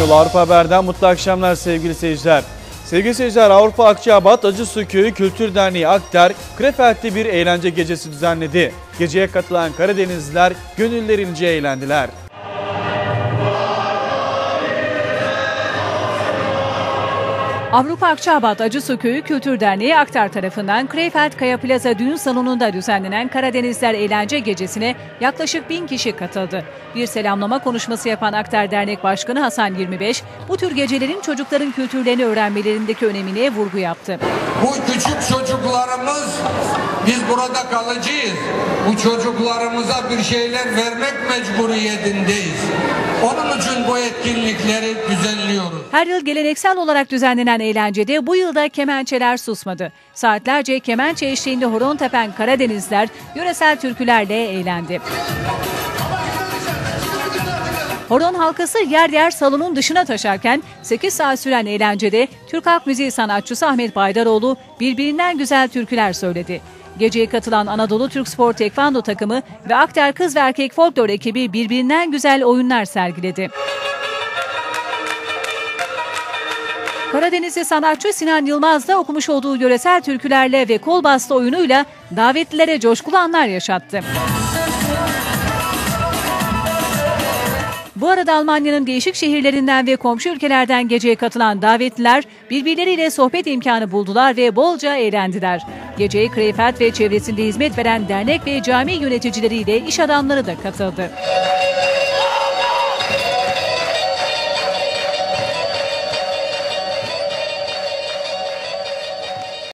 Yolu Avrupa Haber'den mutlu akşamlar sevgili seyirciler. Sevgili seyirciler Avrupa Akçabat Acısu Köyü Kültür Derneği Akter, Krefeld'de bir eğlence gecesi düzenledi. Geceye katılan Karadenizliler gönüllerince eğlendiler. Avrupa Akçabat Acısu Köyü Kültür Derneği Aktar tarafından Krefeld Kaya Plaza Düğün Salonu'nda düzenlenen Karadenizler Eğlence Gecesi'ne yaklaşık bin kişi katıldı. Bir selamlama konuşması yapan Aktar Dernek Başkanı Hasan 25, bu tür gecelerin çocukların kültürlerini öğrenmelerindeki önemine vurgu yaptı. Bu küçük çocuklarımız biz burada kalıcıyız. Bu çocuklarımıza bir şeyler vermek mecburiyetindeyiz. Onun için bu etkinlikleri düzenliyoruz. Her yıl geleneksel olarak düzenlenen eğlencede bu yılda kemençeler susmadı. Saatlerce kemençe eşliğinde horon tepen Karadenizler yöresel türkülerle eğlendi. Horon halkası yer yer salonun dışına taşarken 8 saat süren eğlencede Türk halk müziği sanatçısı Ahmet Baydaroğlu birbirinden güzel türküler söyledi. Geceye katılan Anadolu Türk Spor Tekvando takımı ve Akter Kız ve Erkek Folklor ekibi birbirinden güzel oyunlar sergiledi. Karadenizli sanatçı Sinan Yılmaz da okumuş olduğu yöresel türkülerle ve kol bastı oyunuyla davetlilere coşkulu anlar yaşattı. Bu arada Almanya'nın değişik şehirlerinden ve komşu ülkelerden geceye katılan davetliler birbirleriyle sohbet imkanı buldular ve bolca eğlendiler. Geceye Krefeld ve çevresinde hizmet veren dernek ve cami yöneticileriyle iş adamları da katıldı.